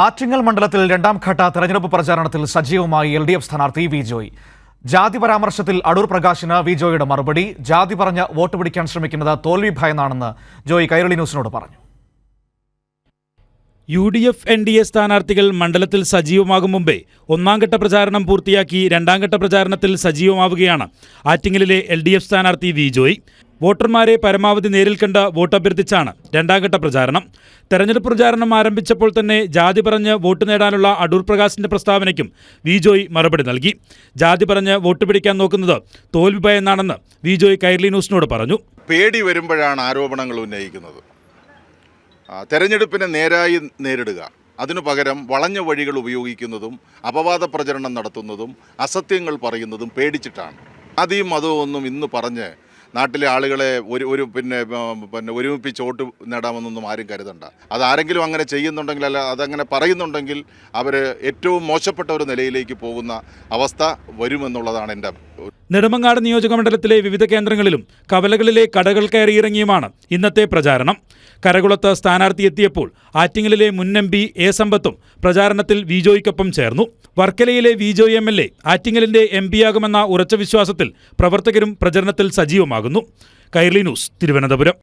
ആറ്റിങ്ങൽ മണ്ഡലത്തിൽ രണ്ടാം ഘട്ട തെരഞ്ഞെടുപ്പ് പ്രചാരണത്തിൽ സജീവമായി എൽ ഡി എഫ് സ്ഥാനാർത്ഥി വി ജോയ്. ജാതി പരാമർശത്തിൽ അടൂർ പ്രകാശിന് വി ജോയിയുടെ മറുപടി. ജാതി പറഞ്ഞ വോട്ട് പിടിക്കാൻ ശ്രമിക്കുന്നത് തോൽവി ഭയന്നാണെന്ന് ജോയ് കൈരളി ന്യൂസിനോട് പറഞ്ഞു. U D F N D A സ്ഥാനാർത്ഥികൾ മണ്ഡലത്തിൽ സജീവമാകും മുമ്പേ ഒന്നാംഘട്ട പ്രചാരണം പൂർത്തിയാക്കി രണ്ടാംഘട്ട പ്രചാരണത്തിൽ സജീവമാവുകയാണ് ആറ്റിങ്ങലിലെ എൽ ഡി എഫ് സ്ഥാനാർത്ഥി വി ജോയ്. വോട്ടർമാരെ പരമാവധി നേരിൽ കണ്ട് വോട്ടഭ്യർത്ഥിച്ചാണ് രണ്ടാംഘട്ട പ്രചാരണം. തെരഞ്ഞെടുപ്പ് പ്രചാരണം ആരംഭിച്ചപ്പോൾ തന്നെ ജാതി പറഞ്ഞ് വോട്ട് നേടാനുള്ള അടൂർ പ്രകാശിന്റെ പ്രസ്താവനയ്ക്കും വിജോയ് മറുപടി നൽകി. ജാതി പറഞ്ഞ് വോട്ട് പിടിക്കാൻ നോക്കുന്നത് തോൽവി ഭയന്നാണെന്ന് വിജോയ് കൈർലി ന്യൂസിനോട് പറഞ്ഞു. പേടി വരുമ്പോഴാണ് ആരോപണങ്ങൾ ഉന്നയിക്കുന്നത്. തെരഞ്ഞെടുപ്പിനെ നേരായി നേരിടുക. അതിനു പകരം വളഞ്ഞ വഴികൾ ഉപയോഗിക്കുന്നതും അപവാദ പ്രചരണം നടത്തുന്നതും അസത്യങ്ങൾ പറയുന്നതും പേടിച്ചിട്ടാണ്. ആദ്യം മതവും ഒന്നും ഇന്ന് പറഞ്ഞ് നാട്ടിലെ ആളുകളെ ഒരു ഒരു പിന്നെ പിന്നെ ഒരുമിപ്പിച്ച് വോട്ട് നേടാമെന്നൊന്നും ആരും കരുതണ്ട. അതാരെങ്കിലും അങ്ങനെ ചെയ്യുന്നുണ്ടെങ്കിൽ അല്ല അതങ്ങനെ പറയുന്നുണ്ടെങ്കിൽ അവർ ഏറ്റവും മോശപ്പെട്ട ഒരു നിലയിലേക്ക് പോകുന്ന അവസ്ഥ വരുമെന്നുള്ളതാണ് എന്റെ നെടുമങ്ങാട് നിയോജക മണ്ഡലത്തിലെ വിവിധ കേന്ദ്രങ്ങളിലും കവലകളിലെ കടകൾ കയറിയിറങ്ങിയുമാണ് ഇന്നത്തെ പ്രചാരണം. കരകുളത്ത് സ്ഥാനാർത്ഥി എത്തിയപ്പോൾ ആറ്റിങ്ങലിലെ മുൻ എം പി എ സമ്പത്തും പ്രചാരണത്തിൽ വിജോയ്ക്കൊപ്പം ചേർന്നു. വർക്കലയിലെ വിജോയ് എം എൽ എ ആറ്റിങ്ങലിന്റെ എം പിയാകുമെന്ന ഉറച്ച വിശ്വാസത്തിൽ പ്രവർത്തകരും പ്രചരണത്തിൽ സജീവമാകുന്നു. കൈർലി ന്യൂസ് തിരുവനന്തപുരം.